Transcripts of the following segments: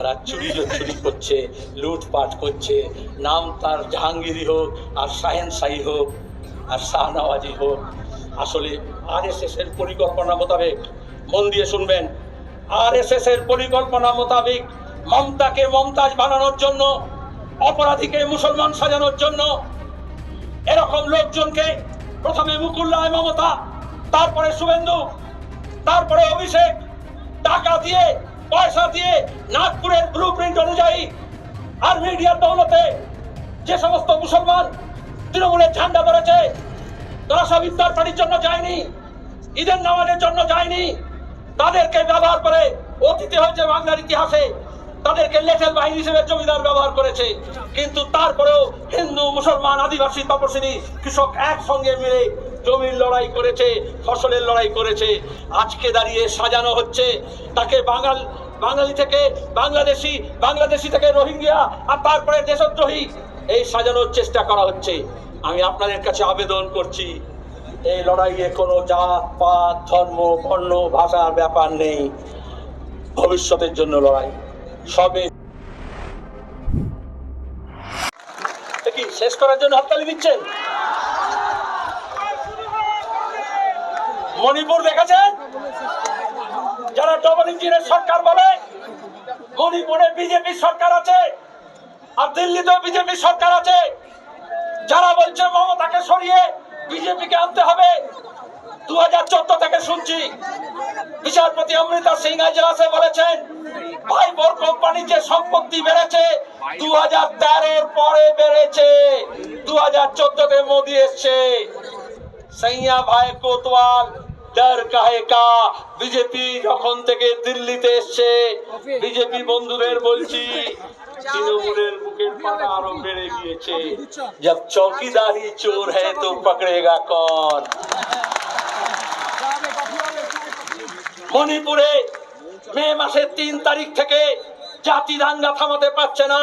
তারা চুরি চুরি করছে, লুটপাট করছে। নাম তার জাহাঙ্গীরই হোক, আর শাহেন শাহী হোক, আর শাহনওয়াজি হোক। আসলে আর এর পরিকল্পনা মোতাবেক, মন দিয়ে শুনবেন আর এর পরিকল্পনা মোতাবেক মমতাকে মমতাজ বানানোর জন্য, অপরাধীকে মুসলমান সাজানোর জন্য এরকম লোকজনকে প্রথমে মুকুল্লায় মমতা, তারপরে শুভেন্দু, তারপরে অভিষেক, টাকা দিয়ে পয়সা দিয়ে নাগপুরের ব্লু প্রিন্ট অনুযায়ী আর মিডিয়ার দৌলতে যে সমস্ত মুসলমান তৃণমূলের ঝান্ডা ধরেছে তারা সব ইফতার পানির জন্য যায়নি, ঈদের নামাজের জন্য যায়নি, তাদেরকে ব্যবহার করে অতীতে হয়েছে বাংলার ইতিহাসে, তাদেরকে লেটেল বাহিনী হিসেবে জমিদার ব্যবহার করেছে, কিন্তু তারপরেও হিন্দু, মুসলমান, আদিবাসী তপশিলি কৃষক একসঙ্গে মিলে জমির লড়াই করেছে, ফসলের লড়াই করেছে। আজকে দাঁড়িয়ে সাজানো হচ্ছে, তাকে বাঙাল, বাঙালি থেকে বাংলাদেশি বাংলাদেশি থেকে রোহিঙ্গিয়া আর তারপরে দেশদ্রোহী, এই সাজানোর চেষ্টা করা হচ্ছে। আমি আপনাদের কাছে আবেদন করছি, এই লড়াইয়ে কোনো জাত, পাত, ধর্ম, বর্ণ, ভাষার ব্যাপার নেই। ভবিষ্যতের জন্য লড়াই, সবে শেষ করার জন্য হাততালি দিচ্ছেন? মণিপুর দেখেছেন যারা ডবল ইঞ্জিনের সরকার বলে, মণিপুরে বিজেপি সরকার আছে, আর দিল্লিতেও বিজেপি সরকার আছে। যারা বলছে মমতাকে সরিয়ে বিজেপিকে আনতে হবে দু হাজার চোদ্দ থেকে শুনছি। বিচারপতি অমৃতা সিং আজলাসে বলেছেন ভাইবোর কোম্পানির যে সম্পত্তি বেড়েছে দু হাজার তেরোর পরে বেড়েছে। দু হাজার চোদ্দতে মোদি এসছে। সৈয়া ভাই কোতওয়াল ডর কাহে কা, বিজেপি যখন থেকে দিল্লিতে এসছে, বিজেপি বন্ধুদের বলছি, তৃণমূলের বুকের পাতা আরও বেড়ে গিয়েছে। জব চৌকিদারি চোর হ্যায় তো পকড়েগা কন। মণিপুরে মে মাসের তিন তারিখ থেকে জাতি দাঙ্গা থামাতে পারছে না।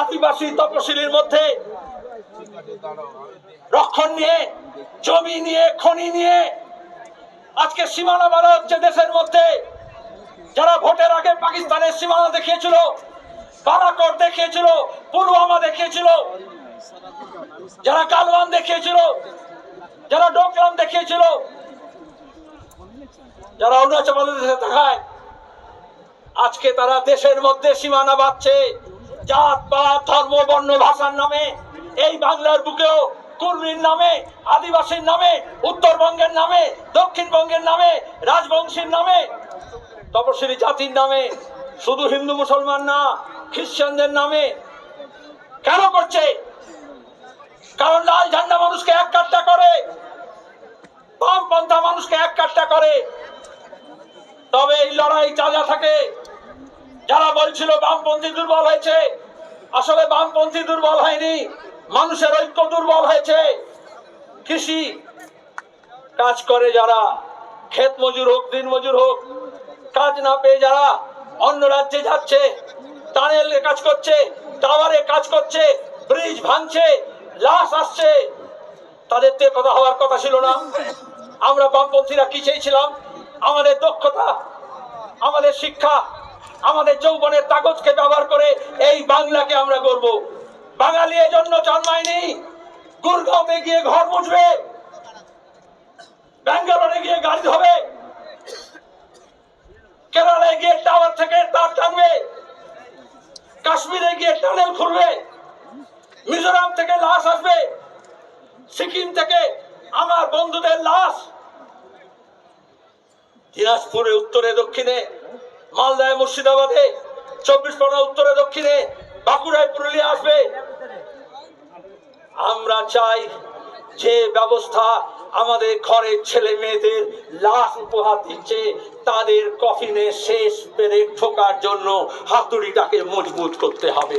আদিবাসী তপশিলির মধ্যে রক্ষণ নিয়ে, জমি নিয়ে, খনি নিয়ে আজকে সীমানা বলা হচ্ছে দেশের মধ্যে যারা ভোটের আগে পাকিস্তানের সীমানা দেখিয়েছিল বালাকোট দেখিয়েছিল, পুলওয়ামা দেখিয়েছিল, যারা গালওয়ান দেখিয়েছিল, যারা ডোকলাম দেখিয়েছিল, যারা অরুণাচল প্রদেশে দেখায়, আজকে তারা দেশের মধ্যে সীমানা বাঁধছে। জাত, পাত, ধর্ম, বর্ণ, ভাষার নামে এই বাংলার বুকেও কুর্মীর নামে, আদিবাসীর নামে, উত্তরবঙ্গের নামে, দক্ষিণবঙ্গের নামে, রাজবংশীর নামে তপশিলি জাতির নামে, শুধু হিন্দু মুসলমান না, খ্রিস্টানদের নামে। কেন করছে? কারণ লাল ঝান্ডা মানুষকে এক কাট্টা করে বামপন্থা মানুষকে এক কাট্টা করে। তবে এই লড়াই চাজা থাকে, যারা বলছিল বামপন্থী দুর্বল হয়েছে, আসলে বামপন্থী দুর্বল হয়নি। মানুষের ঐক্য দুর্বল হয়েছে। কৃষি কাজ করে যারা, ক্ষেত মজুর হোক, দিন মজুর হোক, কাজ না পেয়ে যারা অন্য রাজ্যে যাচ্ছে, টানেলে কাজ করছে, টাওয়ারে কাজ করছে, ব্রিজ ভাঙছে, লাশ আসছে, তাদের তো কথা হওয়ার কথা ছিল না। আমরা বামপন্থীরা কি চেয়েছিলাম? আমাদের দক্ষতা, আমাদের শিক্ষা, আমাদের যৌবনের কাগজকে ব্যবহার করে এই বাংলাকে আমরা করব বাঙালি এই জন্য জন্মায়নি। গুরগাঁওতে গিয়ে ঘর মুছবে। ব্যাঙ্গালোরে গিয়ে গাড়ি ধোবে। কেরালায় গিয়ে টাওয়ার থেকে তার টানবে। কাশ্মীরে গিয়ে টানেল খুলবে মিজোরাম থেকে লাশ আসবে। সিকিম থেকে আমার বন্ধুদের লাশ। দিনাজপুরে, উত্তরে, দক্ষিণে, মালদায়, মুর্শিদাবাদে, চব্বিশ পরগনা, উত্তরে, দক্ষিণে, বাঁকুড়ায়, পুরুলিয়া আসবে। আমরা চাই যে ব্যবস্থা আমাদের ঘরের ছেলে মেয়েদের লাশ উপহার দিচ্ছে, তাদের কফিনে শেষ পেরে ঠোকার জন্য হাতুড়িটাকে মজবুত করতে হবে।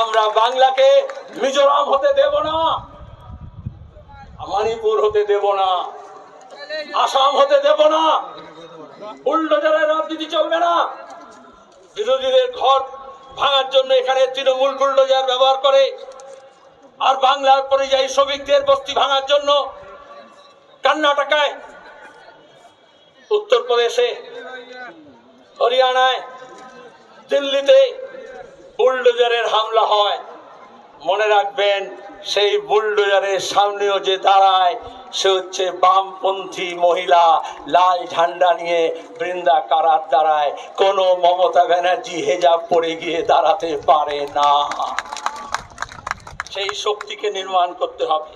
আমরা বাংলাকে মিজোরাম হতে দেব না মণিপুর হতে দেব না, আসাম হতে দেব না, বুলডোজারের রাজনীতি চলবে না। বিরোধীদের ঘর ভাঙার জন্য এখানে তৃণমূল বুলডোজার ব্যবহার করে আর বাংলার পরিযায়ী শ্রমিকদের বস্তি ভাঙার জন্য কর্ণাটকায়, উত্তরপ্রদেশে, হরিয়ানায়, দিল্লিতে বুলডোজারের হামলা হয়। মনে রাখবেন, সেই বুলডোজারের সামনেও যে দাঁড়ায়, সে হচ্ছে বামপন্থী মহিলা, লাল ঝান্ডা নিয়ে বৃন্দা কারার দাঁড়ায় কোনো মমতা ব্যানার্জি হেজাব পরে গিয়ে দাঁড়াতে পারে না। সেই শক্তিকে নির্মাণ করতে হবে।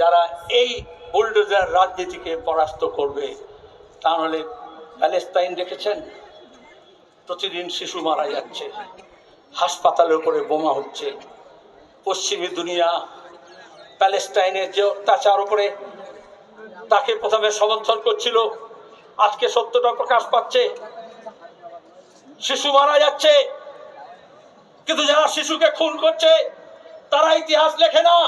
যারা এই বুলডোজার রাজনীতিকে পরাস্ত করবে, তাহলে প্যালেস্তাইন দেখেছেন? প্রতিদিন শিশু মারা যাচ্ছে, হাসপাতালের উপরে বোমা হচ্ছে। পশ্চিমী দুনিয়া প্যালেস্টাইনের যে অত্যাচার উপরে তাকে প্রথমে সমর্থন করছিল, আজকে সত্যটা প্রকাশ পাচ্ছে। শিশু মারা যাচ্ছে, কিন্তু যারা শিশুকে খুন করছে তারা ইতিহাস লেখে না।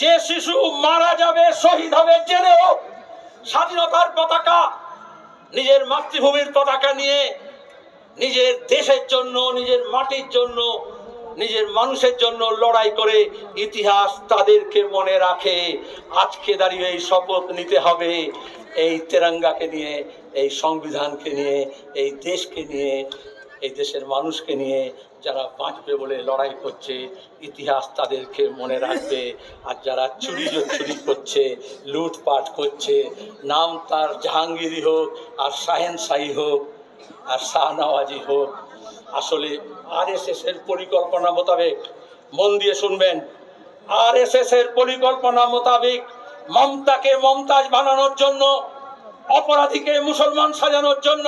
যে শিশু মারা যাবে, শহীদ হবে জেনেও স্বাধীনতার পতাকা, নিজের মাতৃভূমির পতাকা নিয়ে নিজের দেশের জন্য, নিজের মাটির জন্য, নিজের মানুষের জন্য লড়াই করে ইতিহাস তাদেরকে মনে রাখে। আজকে দাঁড়িয়ে এই শপথ নিতে হবে। এই তেরঙ্গাকে নিয়ে, এই সংবিধানকে নিয়ে, এই দেশকে নিয়ে এই দেশের মানুষকে নিয়ে যারা বাঁচবে বলে লড়াই করছে, ইতিহাস তাদেরকে মনে রাখবে। আর যারা চুরি চুরি করছে, লুটপাট করছে, নাম তার জাহাঙ্গীরই হোক, আর শাহেনশাহী হোক, আর শাহনওয়াজি হোক। আসলে আর এর পরিকল্পনা মোতাবেক, মন দিয়ে শুনবেন আর এর পরিকল্পনা মোতাবেক মমতাকে মমতাজ বানানোর জন্য, অপরাধীকে মুসলমান সাজানোর জন্য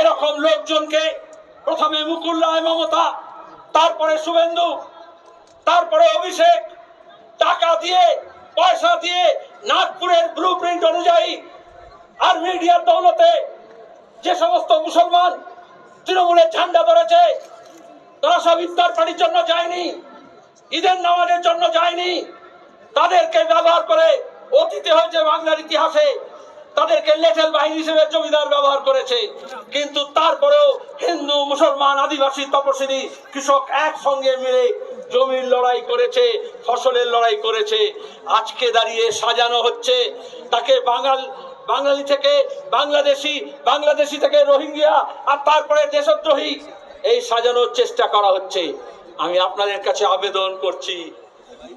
এরকম লোকজনকে প্রথমে মুকুল রায় মমতা, তারপরে শুভেন্দু, তারপরে অভিষেক, টাকা দিয়ে, পয়সা দিয়ে নাগপুরের ব্লু প্রিন্ট অনুযায়ী আর মিডিয়ার দৌলতে যে সমস্ত মুসলমান তৃণমূলের ঝান্ডা ধরেছে, তারা সব ইফতার পানির জন্য যায়নি, ঈদের নামাজের জন্য যায়নি। তাদেরকে ব্যবহার করে অতীতে হয়েছে বাংলার ইতিহাসে তাদেরকে লেটেল বাহিনী হিসেবে জমিদার ব্যবহার করেছে। কিন্তু তারপরেও হিন্দু, মুসলমান, আদিবাসী তপশিলি কৃষক একসঙ্গে মিলে জমির লড়াই করেছে, ফসলের লড়াই করেছে। আজকে দাঁড়িয়ে সাজানো হচ্ছে তাকে বাঙাল, বাঙালি থেকে বাংলাদেশি বাংলাদেশি থেকে রোহিঙ্গিয়া আর তারপরে দেশদ্রোহী। এই সাজানোর চেষ্টা করা হচ্ছে। আমি আপনাদের কাছে আবেদন করছি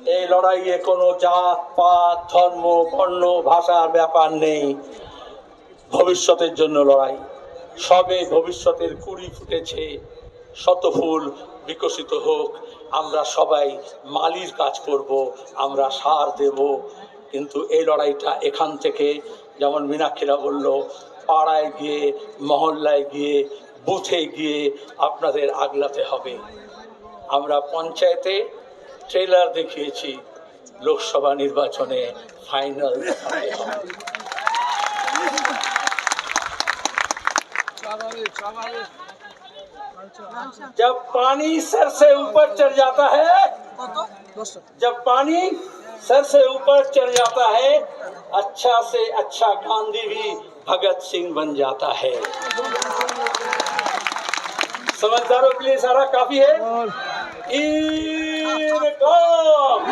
এই লড়াইয়ে কোনো জাত, পাত, ধর্ম, বর্ণ, ভাষার ব্যাপার নেই। ভবিষ্যতের জন্য লড়াই। সবে ভবিষ্যতের কুড়ি ফুটেছে। শত ফুল বিকশিত হোক। আমরা সবাই মালির কাজ করব, আমরা সার দেব। কিন্তু এই লড়াইটা এখান থেকে, যেমন মীনাক্ষীরা বলল, পাড়ায় গিয়ে, মহল্লায় গিয়ে, বুথে গিয়ে আপনাদের আগলাতে হবে। আমরা পঞ্চায়েতে ট্রেলার দেখিয়েছি লোকসভা নির্বাচনে ফাইনাল দেখাতে হবে जब पानी सर से ऊपर चढ़ जाता है जब पानी सर से ऊपर चढ़ जाता है अच्छा से अच्छा गांधी भी भगत सिंह बन जाता है समझदारों के लिए सारा काफी है নবীর কম